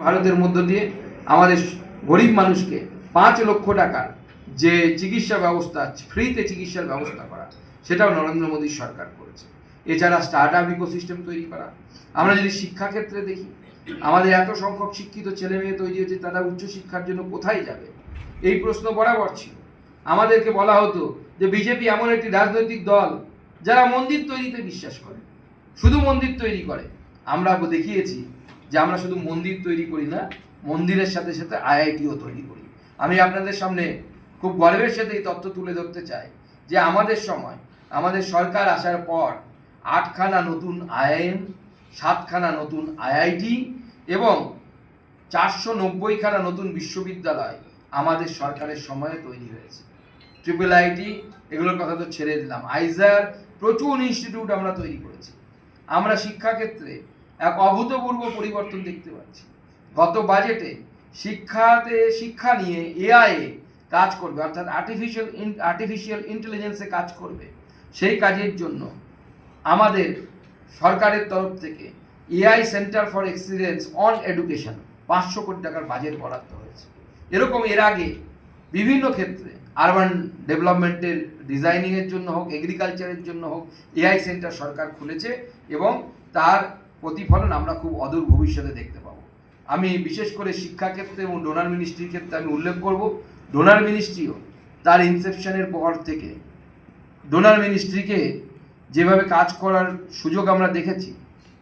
ভারতের মধ্য দিয়ে আমাদের গরিব মানুষকে পাঁচ লক্ষ টাকার যে চিকিৎসা ব্যবস্থা, ফ্রিতে চিকিৎসার ব্যবস্থা করা, সেটাও নরেন্দ্র মোদীর সরকার করেছে। এছাড়া স্টার্ট আপ ইকোসিস্টেম তৈরি করা। আমরা যদি শিক্ষাক্ষেত্রে দেখি, আমাদের এত সংখ্যক শিক্ষিত ছেলে মেয়ে তৈরি হয়েছে, তারা উচ্চশিক্ষার জন্য কোথায় যাবে? এই প্রশ্ন বরাবর ছিল। আমাদেরকে বলা হতো যে বিজেপি এমন একটি রাজনৈতিক দল, যারা মন্দির তৈরিতে বিশ্বাস করে। শুধু মন্দির তৈরি করে। আমরা দেখিয়েছি যে আমরা শুধু মন্দির তৈরি করি না, মন্দিরের সাথে সাথে আইআইটিও তৈরি করি। আমি আপনাদের সামনে খুব গর্বের সাথে এই তথ্য তুলে ধরতে চাই যে আমাদের সময়, আমাদের সরকার আসার পর আটখানা নতুন আইআইএম সাতখানা নতুন আইআইটি এবং চারশো নব্বইখানা নতুন বিশ্ববিদ্যালয় আমাদের সরকারের সময়ে তৈরি হয়েছে। ট্রিপল আইটি এগুলোর কথা তো ছেড়ে দিলাম। আইজার প্রচুর ইনস্টিটিউট আমরা তৈরি করেছি। আমরা শিক্ষাক্ষেত্রে এক অভূতপূর্ব পরিবর্তন দেখতে পাচ্ছি। গত বাজেটে শিক্ষাতে, শিক্ষা নিয়ে এআই কাজ করবে, অর্থাৎ আর্টিফিশিয়াল আর্টিফিশিয়াল ইন্টেলিজেন্সে কাজ করবে। সেই কাজের জন্য আমাদের সরকারের তরফ থেকে AI centre for excellence on education পাঁচশো কোটি টাকার বাজেট বরাদ্দ হয়েছে। এরকম এর আগে বিভিন্ন ক্ষেত্রে আরবান ডেভেলপমেন্টের ডিজাইনিংয়ের জন্য হোক এগ্রিকালচারের জন্য হোক এআই সেন্টার সরকার খুলেছে এবং তার প্রতিফলন আমরা খুব অদূর ভবিষ্যতে দেখতে পাবো। আমি বিশেষ করে শিক্ষাক্ষেত্রে এবং ডোনার মিনিস্ট্রির ক্ষেত্রে আমি উল্লেখ করব ডোনার মিনিস্ট্রিও তার ইনসেপশনের পর থেকে ডোনার মিনিস্ট্রিকে যেভাবে কাজ করার সুযোগ আমরা দেখেছি,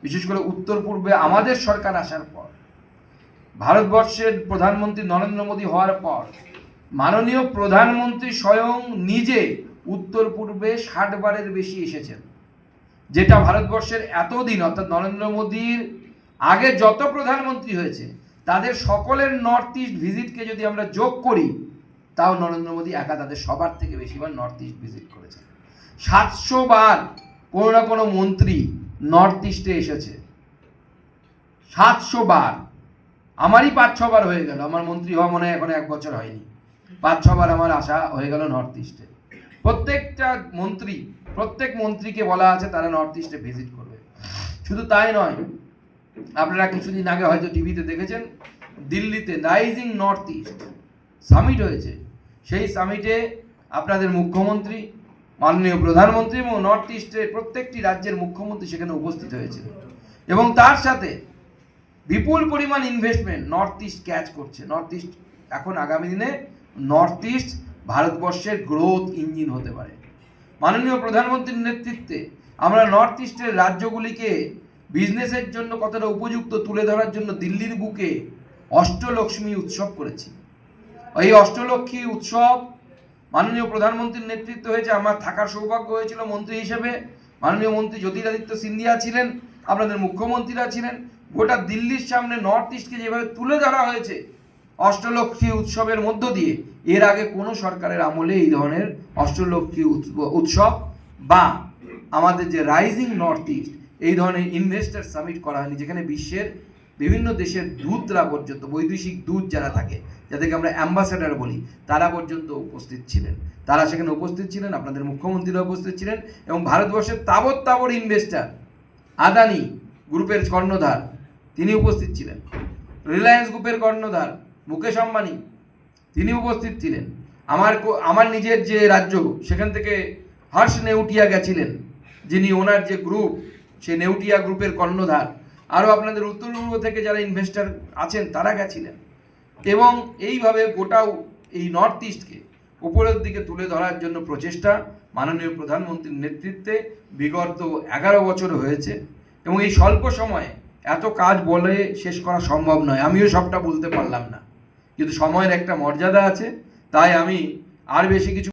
বিশেষ করে উত্তর পূর্বে আমাদের সরকার আসার পর, ভারতবর্ষের প্রধানমন্ত্রী নরেন্দ্র মোদী হওয়ার পর, মাননীয় প্রধানমন্ত্রী স্বয়ং নিজে উত্তর পূর্বে ষাট বারের বেশি এসেছেন। যেটা ভারতবর্ষের এতদিন, অর্থাৎ নরেন্দ্র মোদীর আগে যত প্রধানমন্ত্রী হয়েছে, তাদের সকলের নর্থ ইস্ট ভিজিটকে যদি আমরা যোগ করি, তাও নরেন্দ্র মোদী একা তাদের সবার থেকে বেশিবার নর্থ ইস্ট ভিজিট করেছেন। সাতশো বার কোনো না কোনো মন্ত্রী নর্থ ইস্টে এসেছে। সাতশো বার। আমারই পাঁচ ছবার হয়ে গেল, আমার মন্ত্রী হওয়া মনে হয় এখন এক বছর হয়নি। পাঁচ ছবার আমার আশা হয়ে গেল নর্থ ইস্টে প্রত্যেকটা মন্ত্রী, প্রত্যেক মন্ত্রীকে বলা আছে তারা নর্থ ইস্টে ভিজিট করবে। শুধু তাই নয়, আপনারা কিছুদিন আগে হয়তো টিভিতে দেখেছেন, দিল্লিতে রাইজিং নর্থ ইস্ট সামিট হয়েছে। সেই সামিটে আপনাদের মুখ্যমন্ত্রী, মাননীয় প্রধানমন্ত্রী এবং নর্থ ইস্টের প্রত্যেকটি রাজ্যের মুখ্যমন্ত্রী সেখানে উপস্থিত হয়েছে। এবং তার সাথে বিপুল পরিমাণ ইনভেস্টমেন্ট নর্থ ইস্ট ক্যাচ করছে। নর্থ ইস্ট এখন আগামী দিনে নর্থ ইস্ট ভারতবর্ষের গ্রোথ ইঞ্জিন হতে পারে। মাননীয় প্রধানমন্ত্রীর নেতৃত্বে আমরা নর্থ ইস্টের রাজ্যগুলিকে বিজনেসের জন্য কতটা উপযুক্ত তুলে ধরার জন্য দিল্লির বুকে অষ্টলক্ষ্মী উৎসব করেছি। এই অষ্টলক্ষ্মী উৎসব মাননীয় প্রধানমন্ত্রীর নেতৃত্ব হয়েছে, আমার থাকার সৌভাগ্য হয়েছিল মন্ত্রী হিসেবে। মাননীয় মন্ত্রী জ্যোতিরাদিত্য সিন্ধিয়া ছিলেন, আপনাদের মুখ্যমন্ত্রীরা ছিলেন। গোটা দিল্লির সামনে নর্থ ইস্টকে যেভাবে তুলে ধরা হয়েছে অষ্টলক্ষ্মী উৎসবের মধ্য দিয়ে। এর আগে কোনো সরকারের আমলে এই ধরনের অষ্টলক্ষ্মী উৎস- উৎসব বা আমাদের যে রাইজিং নর্থ ইস্ট এই ধরনের ইনভেস্টার সামিট করা হয়নি, যেখানে বিশ্বের বিভিন্ন দেশের দূতরা পর্যন্ত, বৈদেশিক দূত যারা থাকে, যাদেরকে আমরা অ্যাম্বাসেডার বলি, তারা পর্যন্ত উপস্থিত ছিলেন। তারা সেখানে উপস্থিত ছিলেন, আপনাদের মুখ্যমন্ত্রীরা উপস্থিত ছিলেন, এবং ভারতবর্ষের তাবৎ তাবর ইনভেস্টার আদানি গ্রুপের কর্ণধার, তিনি উপস্থিত ছিলেন। রিলায়েন্স গ্রুপের কর্ণধার মুকেশ আম্বানি, তিনি উপস্থিত ছিলেন। আমার আমার নিজের যে রাজ্য, সেখান থেকে হর্ষ নেউটিয়া গেছিলেন, যিনি ওনার যে গ্রুপ সে নেউটিয়া গ্রুপের কর্ণধার। আরও আপনাদের উত্তর পূর্ব থেকে যারা ইনভেস্টর আছেন, তারা গেছিলেন। এবং এইভাবে গোটাও এই নর্থ ইস্টকে উপরের দিকে তুলে ধরার জন্য প্রচেষ্টা মাননীয় প্রধানমন্ত্রীর নেতৃত্বে বিগত এগারো বছর হয়েছে। এবং এই স্বল্প সময়ে এত কাজ বলে শেষ করা সম্ভব নয়, আমিও সবটা বলতে পারলাম না। কিন্তু সময়ের একটা মর্যাদা আছে তাই আমি আর বেশি কিছু